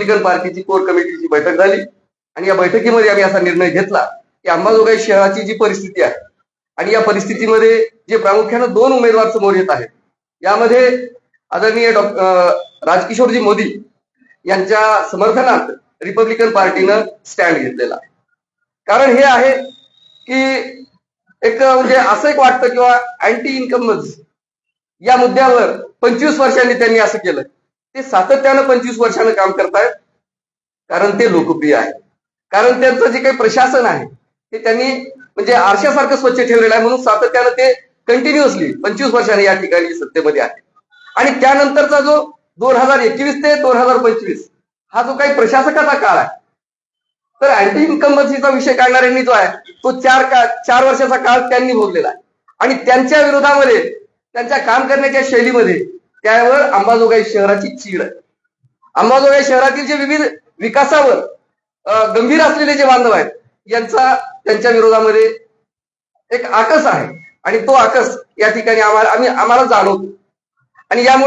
Republican पार्टीची core कमिटीची बैठक झाली. आणि या बैठकीमध्ये आम्ही असा निर्णय घेतला की अंबाजोगाई शहराची जी परिस्थिती आहे आणि या परिस्थितीमध्ये जे प्रामुख्यानं दोन उमेदवार समोर येत आहेत यामध्ये आदरणीय डॉक्टर राजकिशोरजी मोदी यांच्या समर्थनात रिपब्लिकन पार्टीनं स्टँड घेतलेला कारण हे आहे की एक म्हणजे असं एक वाटतं किंवा अँटी इन्कमच या मुद्द्यावर पंचवीस वर्षांनी त्यांनी असं केलं. ते सातत्यानं पंचवीस वर्षानं काम करतायत कारण ते लोकप्रिय आहे कारण त्यांचं जे काही प्रशासन आहे ते त्यांनी म्हणजे आरशासारखं स्वच्छ ठेवलेलं आहे म्हणून सातत्यानं ते कंटिन्युअसली पंचवीस वर्षाने या ठिकाणी सत्तेमध्ये आहे आणि त्यानंतरचा जो दोन हजार एकवीस ते दोन हजार पंचवीस हा जो काही प्रशासकाचा काळ आहे तर अँटी इन्कम्बन्सीचा विषय काढणाऱ्यांनी जो आहे तो चार का चार वर्षाचा काळ त्यांनी भोगलेला आहे. आणि त्यांच्या विरोधामध्ये त्यांच्या काम करण्याच्या शैलीमध्ये त्यावर अंबाजोगाई शहराची चीड. आहे अंबाजोगाई शहरातील जे विविध विकासावर गंभीर असलेले जे बांधव आहेत यांचा त्यांच्या विरोधामध्ये एक आकस आहे. आणि तो आकस या ठिकाणी आम्हाला आम्ही आम्हाला जाणवतो. आणि यामुळे